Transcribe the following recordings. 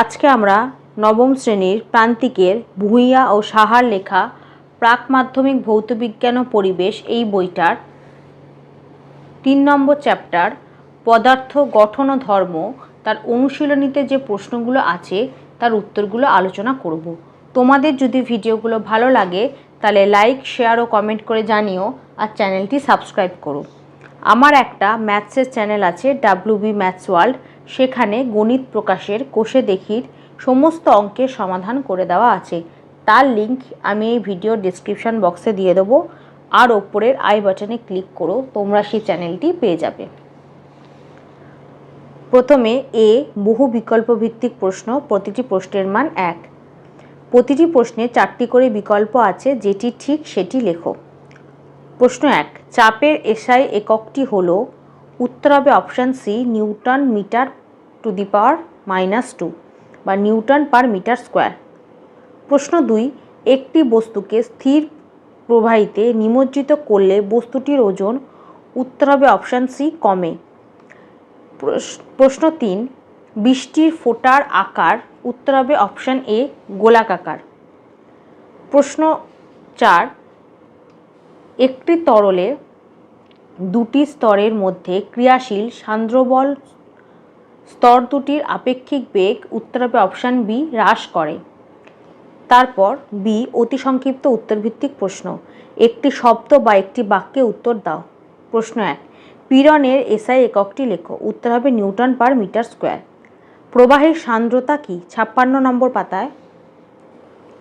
আজকে আমরা নবম শ্রেণির প্রান্তিকের ভূঁইয়া ও সাহার লেখা প্রাক মাধ্যমিক ভৌতবিজ্ঞান ও পরিবেশ এই বইটার তিন নম্বর চ্যাপ্টার, পদার্থ, গঠন ও ধর্ম, তার অনুশীলনীতে যে প্রশ্নগুলো আছে, তার উত্তরগুলো আলোচনা করব। তোমাদের যদি ভিডিওগুলো ভালো লাগে, তাহলে লাইক, শেয়ার ও কমেন্ট করে জানিও আর চ্যানেলটি সাবস্ক্রাইব করো। আমার একটা ম্যাথসের চ্যানেল আছে, ডাব্লিউ বি ম্যাথস ওয়ার্ল্ড। সেখানে গণিত প্রকাশের কোষে দেখির সমস্ত অঙ্কের সমাধান করে দেওয়া আছে। তার লিংক আমি এই ভিডিও ডিসক্রিপশন বক্সে দিয়ে দেবো। আর ওপরের আই বাটনে ক্লিক করো, তোমরা সেই চ্যানেলটি পেয়ে যাবে। প্রথমে এ, বহু বিকল্প ভিত্তিক প্রশ্ন, প্রতিটি প্রশ্নের মান এক। প্রতিটি প্রশ্নে চারটি করে বিকল্প আছে, যেটি ঠিক সেটি লেখো। প্রশ্ন এক, চাপের এসআই এককটি হল উত্তর হবে option C newton metre to the power minus two বা নিউটন পার মিটার স্কোয়ার প্রশ্ন দুই, একটি বস্তুকে স্থির প্রবাহিতে নিমজ্জিত করলে বস্তুটির ওজন, উত্তর হবে অপশান সি কমে। প্রশ- প্রশ্ন তিন, বৃষ্টির ফোটার আকার, উত্তর হবে অপশান এ গোলাকার প্রশ্ন চার, একটি তরলে দুটি স্তরের মধ্যে ক্রিয়াশীল সান্দ্রবল স্তর দুটির আপেক্ষিক বেগ উত্তর হবে অপশান বি হ্রাস করে। তারপর বি অতি সংক্ষিপ্ত উত্তরভিত্তিক প্রশ্ন। একটি শব্দ বা একটি বাক্যে উত্তর দাও। প্রশ্ন এক, পীড়নের এসআই এককটি লেখো, উত্তর হবে নিউটন পার মিটার স্কোয়ার। প্রবাহের সান্দ্রতা কি? ছাপ্পান্ন নম্বর পাতায়।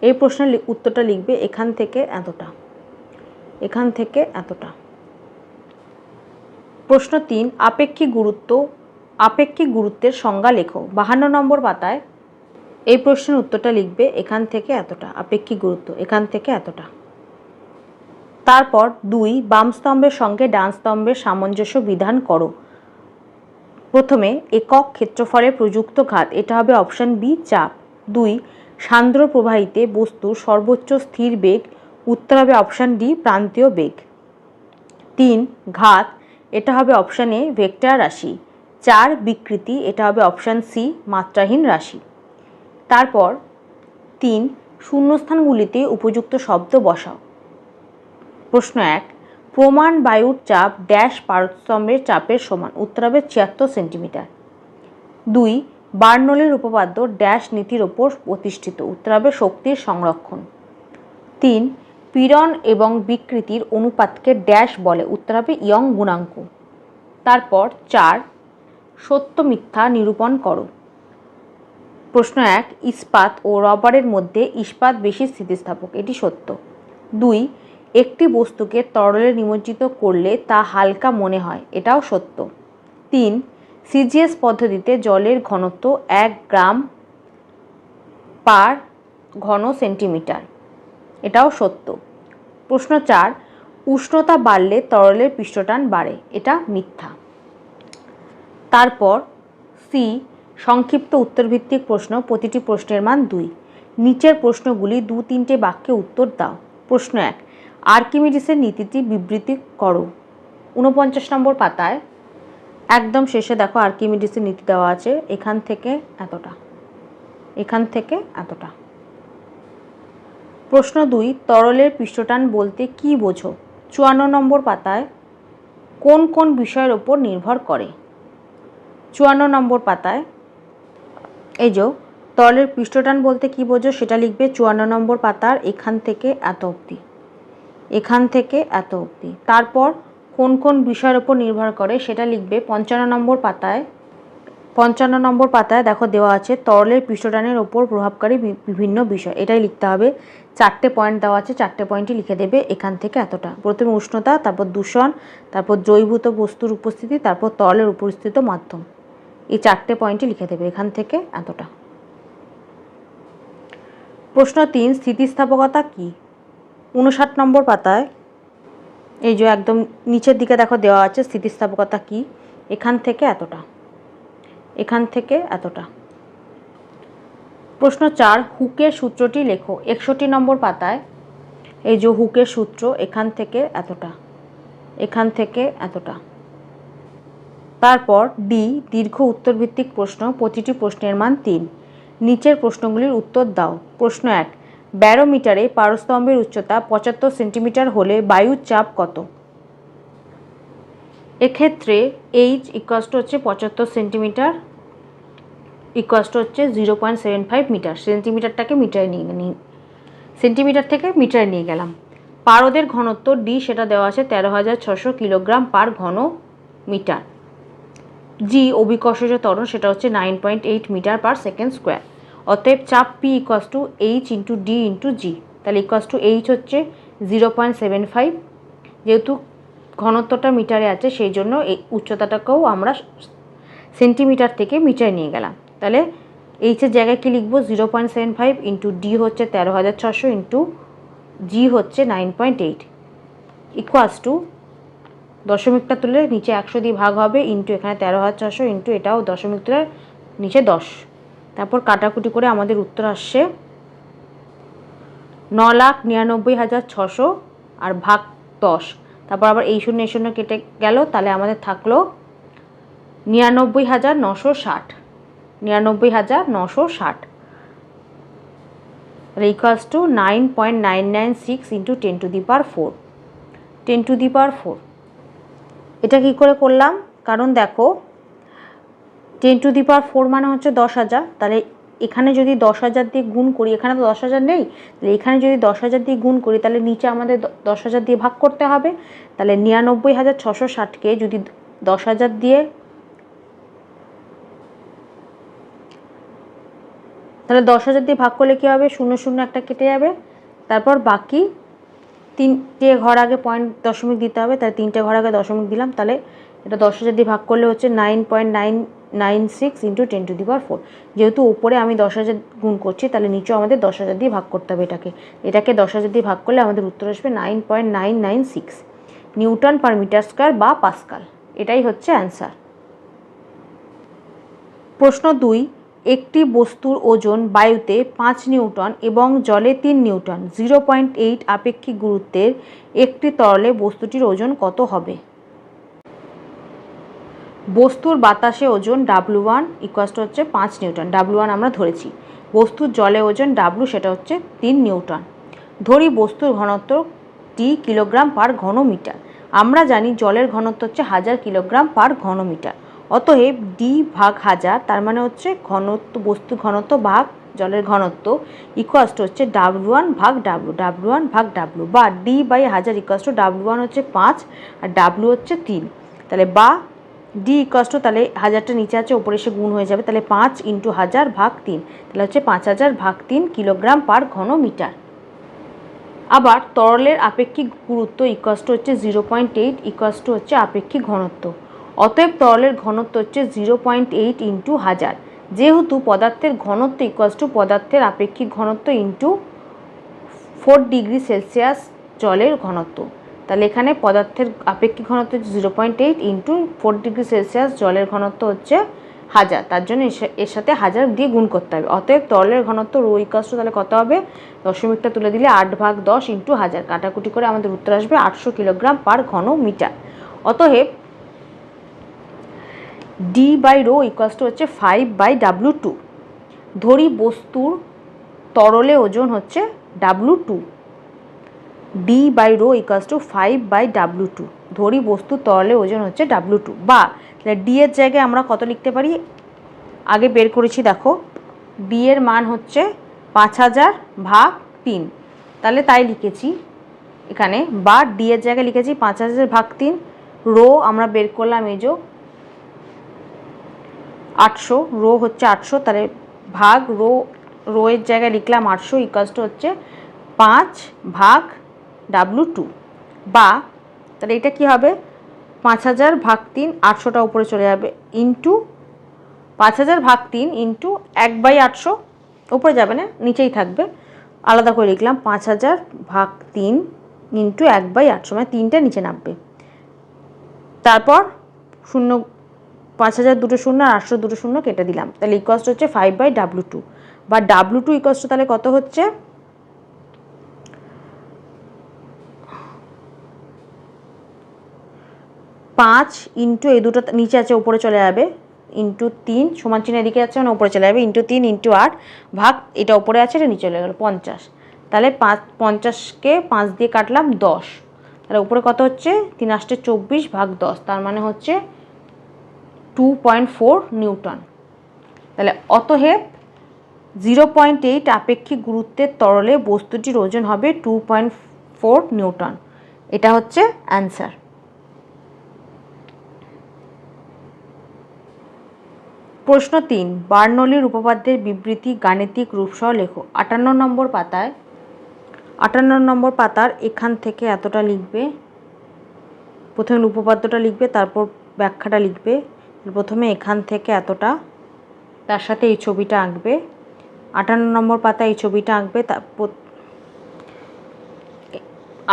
এই প্রশ্নের উত্তরটা লিখবে এখান থেকে এতটা। এখান থেকে এতটা। প্রশ্ন তিন, আপেক্ষিক গুরুত্ব, আপেক্ষিক গুরুত্বের সংজ্ঞা লেখো। বাহান্ন নম্বর পাতায় এই প্রশ্নের উত্তরটা লিখবে, এখান থেকে এতটা, আপেক্ষিক গুরুত্ব, এখান থেকে এতটা। তারপর দুই, বাম স্তম্ভের সঙ্গে ডান স্তম্ভের সামঞ্জস্য বিধান করো। প্রথমে একক ক্ষেত্রফলে প্রযুক্ত ঘাত, এটা হবে অপশন বি, চাপ। দুই, সান্দ্র প্রবাহিতে বস্তুর সর্বোচ্চ স্থির বেগ, উত্তর হবে অপশন ডি, প্রান্তীয় বেগ। তিন, ঘাত এটা হবে অপশান এ ভেক্টর রাশি। চার, বিকৃতি, এটা হবে অপশান সি মাত্রাহীন রাশি। তারপর তিন, শূন্যস্থানগুলিতে উপযুক্ত শব্দ বসাও। প্রশ্ন এক, প্রমাণ বায়ুর চাপ ড্যাশ পারস্তম্ভের চাপের সমান, উত্তর হবে ছিয়াত্তর সেন্টিমিটার দুই, বার্নলের উপপাদ্য ড্যাশ নীতির ওপর প্রতিষ্ঠিত, উত্তর হবে শক্তির সংরক্ষণ। তিন পীড়ন এবং বিকৃতির অনুপাতকে ড্যাশ বলে, উত্তর হবে ইয়ং গুণাঙ্ক। তারপর চার, সত্য মিথ্যা নিরূপণ করো। প্রশ্ন এক, ইস্পাত ও রবারের মধ্যে ইস্পাত বেশি স্থিতিস্থাপক, এটি সত্য। দুই, একটি বস্তুকে তরলে নিমজ্জিত করলে তা হালকা মনে হয়, এটাও সত্য। তিন, সিজিএস পদ্ধতিতে জলের ঘনত্ব এক গ্রাম পার ঘন সেন্টিমিটার। এটাও সত্য। প্রশ্ন চার, উষ্ণতা বাড়লে তরলের পৃষ্ঠটান বাড়ে, এটা মিথ্যা। তারপর সি সংক্ষিপ্ত উত্তরভিত্তিক প্রশ্ন, প্রতিটি প্রশ্নের মান দুই। নিচের প্রশ্নগুলি দু তিনটে বাক্যে উত্তর দাও। প্রশ্ন এক, আর্কিমিডিসের নীতিটি বিবৃতি করো। ঊনপঞ্চাশ নম্বর পাতায়, একদম শেষে দেখো আর্কিমিডিসের নীতি দেওয়া আছে, এখান থেকে এতটা। এখান থেকে এতটা। প্রশ্ন দুই, তরলের পৃষ্ঠটান বলতে কি বোঝো? চুয়ান্ন নম্বর পাতায়, কোন কোন বিষয়ের ওপর নির্ভর করে? চুয়ান্ন নম্বর পাতায়, এই যে, তরলের পৃষ্ঠটান বলতে কি বোঝো সেটা লিখবে চুয়ান্ন নম্বর পাতার এখান থেকে এত অবধি। এখান থেকে এত অবধি। তারপর কোন কোন বিষয়ের ওপর নির্ভর করে সেটা লিখবে পঞ্চান্ন নম্বর পাতায় পঞ্চান্ন নম্বর পাতায় দেখো দেওয়া আছে, তরলের পৃষ্ঠটানের ওপর প্রভাবকারী বিভিন্ন বিষয়। এটাই লিখতে হবে। চারটে পয়েন্ট দেওয়া আছে, চারটে পয়েন্টই লিখে দেবে এখান থেকে এতটা। প্রথমে উষ্ণতা, তারপর দূষণ, তারপর দ্রবীভূত বস্তুর উপস্থিতি, তারপর তরলের উপস্থিত মাধ্যম। এই চারটে পয়েন্টই লিখে দেবে এখান থেকে এতটা। প্রশ্ন তিন, স্থিতিস্থাপকতা কি? উনষাট নম্বর পাতায় এই যে একদম নিচের দিকে দেখো দেওয়া আছে, স্থিতিস্থাপকতা কি? এখান থেকে এতটা। এখান থেকে এতটা। প্রশ্ন চার, হুকের সূত্রটি লেখো। একষট্টি নম্বর পাতায়, এই যে হুকের সূত্র, এখান থেকে এতটা, এখান থেকে এতটা। তারপর ডি, দীর্ঘ উত্তরভিত্তিক প্রশ্ন, প্রতিটি প্রশ্নের মান তিন। নিচের প্রশ্নগুলির উত্তর দাও। প্রশ্ন এক, ব্যারোমিটারে পারস্তম্ভের উচ্চতা পঁচাত্তর সেন্টিমিটার হলে বায়ুর চাপ কত? এক্ষেত্রে এইচ ইকুয়াসটা হচ্ছে পঁচাত্তর সেন্টিমিটার ইকুয়াসটা হচ্ছে zero point seven five metre সেন্টিমিটারটাকে মিটারে নিয়ে নিই সেন্টিমিটার থেকে মিটারে নিয়ে গেলাম। পারদের ঘনত্ব ডি সেটা দেওয়া আছে তেরো হাজার ছশো কিলোগ্রাম পার ঘন মিটার জি অভিকর্ষজ ত্বরণ, সেটা হচ্ছে nine point eight metre per second square অতএব চাপ P equals to H into D into G তাহলে ইকোয়াস টু এইচ হচ্ছে জিরো পয়েন্ট সেভেন ফাইভ যেহেতু ঘনত্বটা মিটারে আছে, সেই জন্য এই উচ্চতাটাকেও আমরা সেন্টিমিটার থেকে মিটারে নিয়ে গেলাম। তাহলে এইচের জায়গায় কী লিখব? Zero point seven five into D হচ্ছে তেরো হাজার ছশো ইন্টু জি হচ্ছে nine point eight equals to দশমিকটা তুলে নিচে একশো দিয়ে ভাগ হবে ইন্টু এখানে তেরো হাজার ছশো ইন্টু এটাও দশমিক তুলে নিচে দশ। তারপর কাটাকুটি করে আমাদের উত্তর আসছে ন লাখ নিরানব্বই হাজার ছশো আর ভাগ দশ। তারপর আবার এই শূন্য এই শূন্য কেটে গেল, তাহলে আমাদের থাকল নিরানব্বই হাজার নশো ষাট। নিরানব্বই হাজার নশো ষাট। Equals to nine point nine nine six into ten to the power four ten to the power four এটা কী করে করলাম? কারণ দেখো ten to the power four মানে হচ্ছে দশ হাজার। তাহলে এখানে যদি দশ হাজার দিয়ে গুণ করি, এখানে তো দশ হাজার নেই। তাহলে এখানে যদি দশ হাজার দিয়ে গুণ করি, তাহলে নিচে আমাদের দশ হাজার দিয়ে ভাগ করতে হবে। তাহলে নিরানব্বই হাজার ছশো ষাটকে যদি দশ হাজার দিয়ে তাহলে দশ হাজার দিয়ে ভাগ করলে কী হবে? শূন্য শূন্য একটা কেটে যাবে। তারপর বাকি তিনটে ঘর আগে পয়েন্ট দশমিক দিতে হবে, তাহলে তিনটে ঘর আগে দশমিক দিলাম, তাহলে এটা দশ হাজার দিয়ে ভাগ করলে হচ্ছে nine point nine nine six into ten to the power four যেহেতু উপরে আমি দশ হাজার গুণ করছি, তাহলে নিচেও আমাদের দশ হাজার দিয়ে ভাগ করতে হবে এটাকে। এটাকে দশ হাজার দিয়ে ভাগ করলে আমাদের উত্তর আসবে nine point nine nine six newton per metre square বা পাস্কাল, এটাই হচ্ছে অ্যান্সার প্রশ্ন দুই একটি বস্তুর ওজন বায়ুতে পাঁচ নিউটন এবং জলে তিন নিউটন, জিরো পয়েন্ট এইট আপেক্ষিক গুরুত্বের একটি তরলে বস্তুটির ওজন কত হবে? বস্তুর বাতাসে ওজন ডাব্লু ওয়ান ইকুয়াসটা হচ্ছে পাঁচ নিউটন ডাব্লু ওয়ান আমরা ধরেছি। বস্তুর জলে ওজন ডাব্লু সেটা হচ্ছে তিন নিউটন। ধরি বস্তুর ঘনত্ব টি কিলোগ্রাম পার ঘন মিটার আমরা জানি জলের ঘনত্ব হচ্ছে হাজার কিলোগ্রাম পার ঘন মিটার অতএব ডি ভাগ হাজার তার মানে হচ্ছে ঘনত্ব, বস্তু ঘনত্ব ভাগ জলের ঘনত্ব ইকুয়াস টু হচ্ছে ডাব্লু ওয়ান ভাগ ডাব্লু ডাব্লু ওয়ান ভাগ ডাব্লু বা ডি বাই হাজার ইকুয়াস টু ডাব্লু ওয়ান হচ্ছে পাঁচ, আর ডাব্লু হচ্ছে তিন। তাহলে বা ডি ইকুয়াস টু তাহলে হাজারটা নিচে আছে, ওপরে এসে গুণ হয়ে যাবে, তাহলে পাঁচ ইন্টু হাজার ভাগ তিন, তাহলে হচ্ছে পাঁচ হাজার ভাগ তিন কিলোগ্রাম পার ঘন মিটার আবার তরলের আপেক্ষিক গুরুত্ব ইকুয়াস টু হচ্ছে zero point eight equals to হচ্ছে আপেক্ষিক ঘনত্ব। অতএব তরলের ঘনত্ব হচ্ছে জিরো পয়েন্ট এইট ইন্টু হাজার। যেহেতু পদার্থের ঘনত্ব ইকুয়াস টু পদার্থের আপেক্ষিক ঘনত্ব ইন্টু ফোর ডিগ্রি সেলসিয়াস জলের ঘনত্ব। তাহলে এখানে পদার্থের আপেক্ষিক ঘনত্ব হচ্ছে zero point eight into four degree Celsius জলের ঘনত্ব হচ্ছে হাজার। তার জন্য এর সাথে হাজার দিয়ে গুণ করতে হবে। অতএব তরলের ঘনত্ব রো ইকাস্ট তাহলে কত হবে? দশমিকটা তুলে দিলে আট ভাগ দশ ইন্টু হাজার। কাটাকুটি করে আমাদের উত্তর আসবে আটশো কিলোগ্রাম পার ঘন মিটার অতএব D by rho equals to হচ্ছে ফাইভ বাই ডাব্লু টু ধরি বস্তুর তরলে ওজন হচ্ছে W two D by rho equals to five by W two ধরি বস্তু তরলে ওজন হচ্ছে ডাব্লু টু বা, তাহলে ডি এর জায়গায় আমরা কত লিখতে পারি? আগে বের করেছি, দেখো। ডি এর মান হচ্ছে পাঁচ হাজার ভাগ তিন। তাহলে তাই লিখেছি। এখানে বা ডি এর জায়গায় লিখেছি পাঁচ হাজার ভাগ তিন। রো আমরা বের করলাম এই যে আটশো, রো হচ্ছে আটশো, তাহলে ভাগ রো রো এর জায়গায় লিখলাম আটশো ইকাসটা হচ্ছে পাঁচ ভাগ ডাব্লু টু বা তাহলে এটা কি হবে? পাঁচ হাজার ভাগ তিন আটশোটা উপরে চলে যাবে ইন্টু পাঁচ হাজার ভাগ তিন ইন্টু এক বাই আটশো, উপরে যাবে না, নিচেই থাকবে। আলাদা করে লিখলাম পাঁচ হাজার ভাগ তিন ইন্টু এক বাই আটশো মানে তিনটা নিচে নামবে। তারপর শূন্য পাঁচ হাজার দুটো শূন্য আর আটশো দুটো শূন্য কেটে দিলাম। তাহলে ইকস্ট হচ্ছে ফাইভ বাই ডাব্লু টু বা ডাব্লু টু ইকস্ট তাহলে কত হচ্ছে? পাঁচ ইন্টু এই দুটো নিচে আছে, উপরে চলে যাবে। ইন্টু তিন, সমান চিহ্ন এদিকে যাচ্ছে মানে উপরে চলে যাবে। ইন্টু তিন ইন্টু আট ভাগ, এটা উপরে আছে, এটা নিচে চলে গেলো পঞ্চাশ। তাহলে পাঁচ, পঞ্চাশকে পাঁচ দিয়ে কাটলাম দশ। তাহলে উপরে কত হচ্ছে? তিন আষ্টে চব্বিশ ভাগ দশ। তার মানে হচ্ছে টু পয়েন্ট ফোর নিউটন। তাহলে অতএব জিরো পয়েন্ট এইট আপেক্ষিক গুরুত্বের তরলে বস্তুটির ওজন হবে টু পয়েন্ট ফোর নিউটন। এটা হচ্ছে অ্যান্সার প্রশ্ন তিন, বার্নলির উপপাদ্যের বিবৃতি গাণিতিক রূপসহ লেখো। আটান্ন নম্বর পাতায়, আটান্ন নম্বর পাতার এখান থেকে এতটা লিখবে, প্রথমে উপপাদ্যটা লিখবে, তারপর ব্যাখ্যাটা লিখবে। প্রথমে এখান থেকে এতটা, তার সাথে এই ছবিটা আঁকবে। আটান্ন নম্বর পাতায় এই ছবিটা আঁকবে তারপর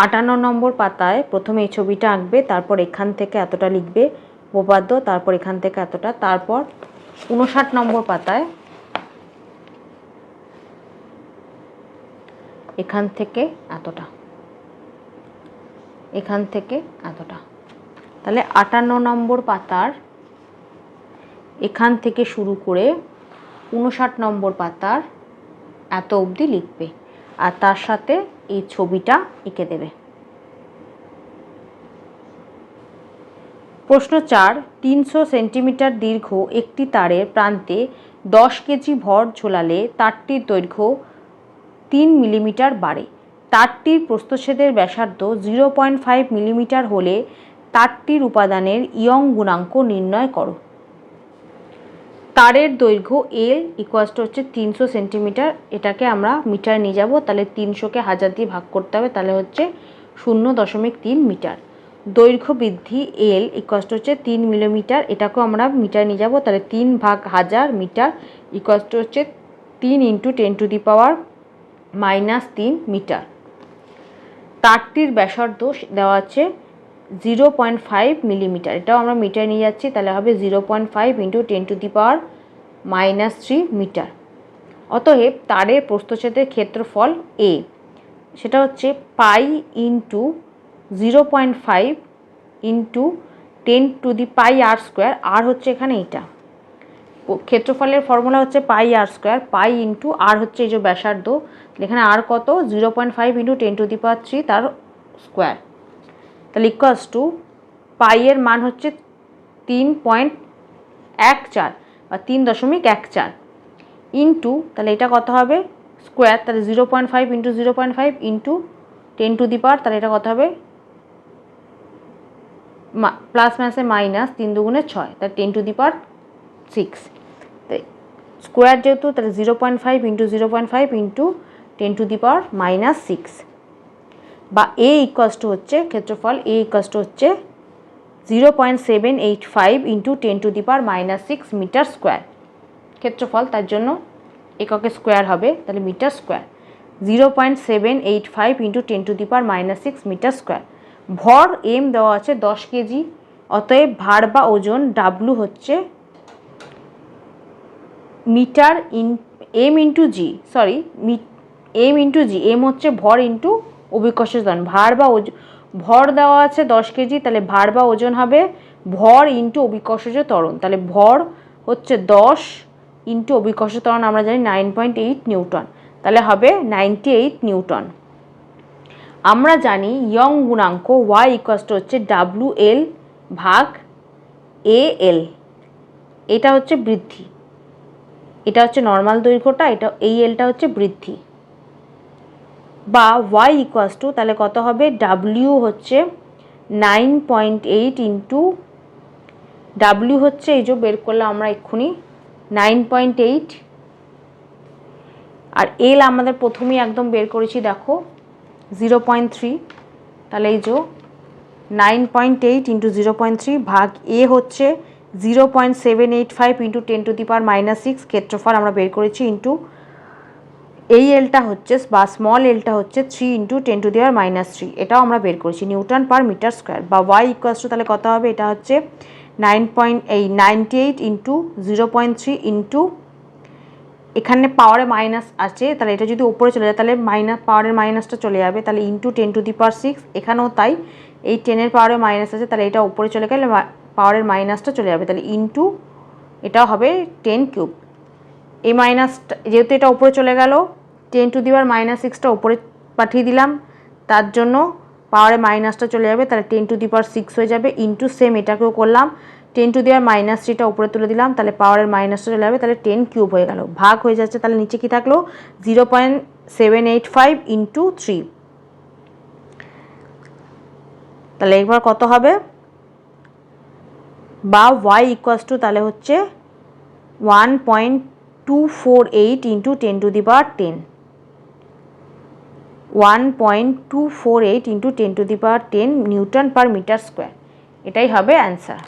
আটান্ন নম্বর পাতায় প্রথমে এই ছবিটা আঁকবে, তারপর এখান থেকে এতটা লিখবে উপপাদ্য তারপর এখান থেকে এতটা, তারপর উনষাট নম্বর পাতায় এখান থেকে এতটা। এখান থেকে এতটা। তাহলে আটান্ন নম্বর পাতার এখান থেকে শুরু করে উনষাট নম্বর পাতার এত অবধি লিখবে। আর তার সাথে এই ছবিটা এঁকে দেবে। প্রশ্ন চার, তিনশো সেন্টিমিটার দীর্ঘ একটি তারের প্রান্তে দশ কেজি ভর ঝোলালে তারটির দৈর্ঘ্য তিন মিলিমিটার বাড়ে। তারটির প্রস্থচ্ছেদের ব্যাসার্ধ জিরো পয়েন্ট ফাইভ মিলিমিটার হলে তারটির উপাদানের ইয়ং গুণাঙ্ক নির্ণয় করো। তারের দৈর্ঘ্য এল ইকুয়াসটা হচ্ছে তিনশো সেন্টিমিটার এটাকে আমরা মিটার নিয়ে যাব, তাহলে তিনশোকে হাজার দিয়ে ভাগ করতে হবে, তাহলে হচ্ছে শূন্য দশমিক তিন মিটার। দৈর্ঘ্য বৃদ্ধি এল ইকুয়াসটা হচ্ছে তিন মিলিমিটার এটাকেও আমরা মিটার নিয়ে যাব, তাহলে তিন ভাগ হাজার মিটার ইকুয়াসটা হচ্ছে তিন into ten to the power minus তিন মিটার। তারটির ব্যাসার্ধ দেওয়া আছে জিরো পয়েন্ট ফাইভ মিলিমিটার এটাও আমরা মিটার নিয়ে যাচ্ছি, তাহলে হবে zero point five into ten to the power minus three metre অতএব তারের প্রস্থচ্ছেদের ক্ষেত্রফল এ সেটা হচ্ছে pi into zero point five into ten to the pi R square R হচ্ছে এখানে এটা ক্ষেত্রফলের ফর্মুলা হচ্ছে পাই আর স্কোয়ার পাই ইন্টু আর হচ্ছে এই যে ব্যাসার্ধ, এখানে আর কত? Zero point five into ten to the power three তার স্কোয়ার তাহলে ইকুয়াস টু পাইয়ের মান হচ্ছে তিন পয়েন্ট এক চার বা তিন দশমিক এক চার ইন্টু তাহলে এটা কত হবে? স্কোয়ার তাহলে zero point five into zero point five into ten to the power তাহলে এটা কত হবে? প্লাস মাইনাসে মাইনাস তিন দুগুণে ছয়, তাহলে ten to the power six square যেহেতু, তাহলে zero point five into zero point five into ten to the power minus six বা এ ইকুয়াস টু হচ্ছে ক্ষেত্রফল এ ইকুয়াস টু হচ্ছে zero point seven eight five into ten to the power minus six metre square ক্ষেত্রফল তার জন্য এককে square হবে, তাহলে metre square zero point seven eight five into ten to the power minus six metre square ভর M দেওয়া আছে দশ কেজি, অতএব ভার বা ওজন ডাব্লু হচ্ছে metre in M into G sorry M into G M হচ্ছে ভর ইন্টু অভিকর্ষ ত্বরণ ভার বা ওজন ভর দেওয়া আছে দশ কেজি, তাহলে ভার বা ওজন হবে ভর ইন্টু অভিকর্ষজ ত্বরণ। তাহলে ভর হচ্ছে দশ ইন্টু অভিকর্ষ ত্বরণ, আমরা জানি নাইন পয়েন্ট এইট নিউটন। তাহলে হবে নাইনটি এইট নিউটন। আমরা জানি ইয়ং গুণাঙ্ক ওয়াই ইকুয়াসটা হচ্ছে ডাব্লু এল ভাগ এ এল এটা হচ্ছে বৃদ্ধি। এটা হচ্ছে নর্মাল দৈর্ঘ্যটা, এটা এই এলটা হচ্ছে বৃদ্ধি। বা ওয়াই ইকুয়াস টু তাহলে কত হবে? ডাব্লিউ হচ্ছে nine point eight into W হচ্ছে, এই যে বের করলাম আমরা এক্ষুনি নাইন পয়েন্ট এইট আর এল আমাদের প্রথমেই একদম বের করেছি, দেখো জিরো পয়েন্ট থ্রি তাহলে এই যে nine point eight into zero point three ভাগ এ হচ্ছে zero point seven eight five into ten to the power minus six ক্ষেত্রফল আমরা বের করেছি ইন্টু এই এলটা হচ্ছে বা স্মল এলটা হচ্ছে three into ten to the power minus three এটাও আমরা বের করেছি। Newton per metre square. বা ওয়াই ইকুয়াস টু তাহলে কত হবে? এটা হচ্ছে নাইন পয়েন্ট এই ninety eight into zero point three into এখানে পাওয়ারে মাইনাস আছে। তাহলে এটা যদি উপরে চলে যায়, তাহলে মাইনাস পাওয়ারের মাইনাসটা চলে যাবে। তাহলে into ten to the power six এখানেও তাই। এই টেনের পাওয়ারে মাইনাস আছে। তাহলে এটা উপরে চলে গেলে পাওয়ারের মাইনাসটা চলে যাবে। তাহলে ইন্টু এটা হবে টেন কিউব এই মাইনাস যেহেতু এটা উপরে চলে গেল ten to the power minus সিক্সটা উপরে পাঠিয়ে দিলাম, তার জন্য পাওয়ারে মাইনাসটা চলে যাবে, তাহলে ten to the power six হয়ে যাবে ইন্টু সেম এটাকেও করলাম টেন টু দেওয়ার মাইনাস থ্রিটা উপরে তুলে দিলাম, তাহলে পাওয়ারের মাইনাসটা চলে যাবে, তাহলে টেন কিউব হয়ে গেল, ভাগ হয়ে যাচ্ছে, তাহলে নিচে কি থাকল? Zero point seven eight five into three তাহলে এবার কত হবে? বা ওয়াই ইকুয়াস টু তাহলে হচ্ছে one point two four eight into ten to the power ten one point two four eight into ten to the power ten newton per metre square এটাই হবে answer